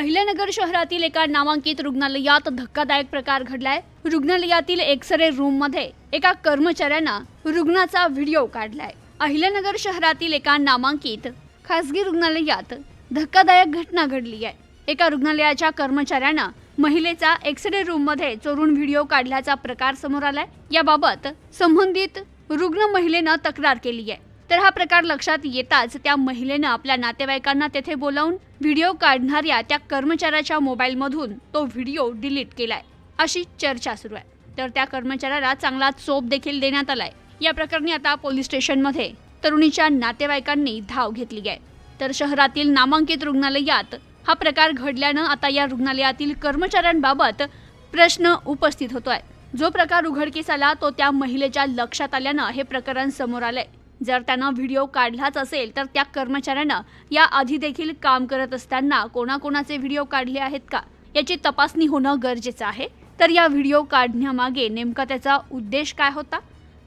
अहिल्यानगर शहरातील एका नामांकित रुग्णालयात धक्कादायक प्रकार घडलाय. रुग्णालयातील एक्सरे रूममध्ये एका कर्मचाऱ्यानं रुग्णाचा व्हिडिओ काढलाय. अहिल्यानगर शहरातील एका नामांकित खासगी रुग्णालयात धक्कादायक घटना घडली आहे. एका रुग्णालयाच्या कर्मचाऱ्यानं महिलेचा एक्सरे रूममध्ये चोरून व्हिडिओ काढल्याचा प्रकार समोर आलाय. याबाबत संबंधित रुग्ण महिलेनं तक्रार केली आहे. तर हा प्रकार लक्षात येताच त्या महिलेनं आपल्या नातेवाईकांना तेथे बोलावून व्हिडिओ काढणाऱ्या त्या कर्मचाऱ्याच्या मोबाईलमधून तो व्हिडिओ डिलीट केलाय अशी चर्चा सुरू आहे. तर त्या कर्मचाऱ्याला चांगला चोप देखील देण्यात आलाय. या प्रकरणी आता पोलीस स्टेशनमध्ये तरुणीच्या नातेवाईकांनी धाव घेतली आहे. तर शहरातील नामांकित रुग्णालयात हा प्रकार घडल्यानं आता या रुग्णालयातील कर्मचाऱ्यांबाबत प्रश्न उपस्थित होतोय. जो प्रकार उघडकीस आला तो त्या महिलेच्या लक्षात आल्यानं हे प्रकरण समोर आलंय. जर त्यानं व्हिडिओ काढलाच असेल तर त्या कर्मचाऱ्यानं या आधी देखील काम करत असताना कोणाकोणाचे व्हिडिओ काढले आहेत का? याची तपासणी होणं गरजेचं आहे. तर या व्हिडिओ काढण्यामागे नेमका त्याचा उद्देश काय होता?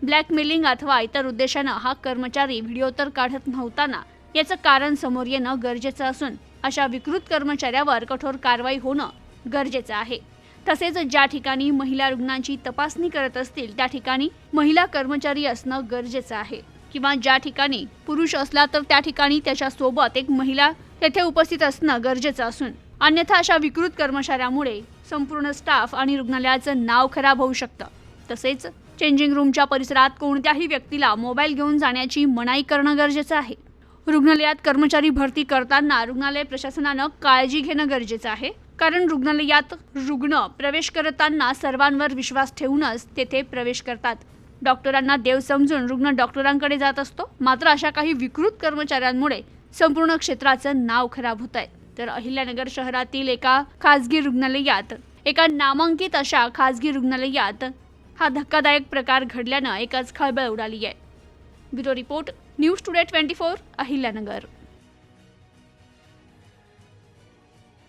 ब्लॅकमेलिंग अथवा इतर उद्देशानं हा कर्मचारी व्हिडिओ तर काढत नव्हता ना याचं कारण समोर येणं गरजेचं असून अशा विकृत कर्मचाऱ्यावर कठोर कारवाई होणं गरजेचं आहे. तसेच ज्या ठिकाणी महिला रुग्णांची तपासणी करत असतील त्या ठिकाणी महिला कर्मचारी असणं गरजेचं आहे. किंवा ज्या ठिकाणी पुरुष असला तर त्या ठिकाणी त्याच्या सोबत एक महिला तेथे उपस्थित असणं गरजेचं असून अन्यथा अशा विकृत कर्मचाऱ्यामुळे संपूर्ण स्टाफ आणि रुग्णालयाचं नाव खराब होऊ शकतं. तसेच चेंजिंग रूमच्या परिसरात कोणत्याही व्यक्तीला मोबाईल घेऊन जाण्याची मनाई करणं गरजेचं आहे. रुग्णालयात कर्मचारी भरती करताना रुग्णालय प्रशासनानं काळजी घेणं गरजेचं आहे. कारण रुग्णालयात रुग्ण प्रवेश करताना सर्वांवर विश्वास ठेवूनच तेथे प्रवेश करतात. डॉक्टरांना देव समजून रुग्ण डॉक्टरांकडे जात असतो. मात्र अशा काही विकृत कर्मचाऱ्यांमुळे संपूर्ण क्षेत्राचं नाव खराब होत आहे. तर अहिल्यानगर शहरातील एका खासगी रुग्णालयात एका नामांकित अशा खासगी रुग्णालयात हा धक्कादायक प्रकार घडल्यानं एकच खळबळ उडाली आहे. Bureau report news today twenty four Ahilyanagar.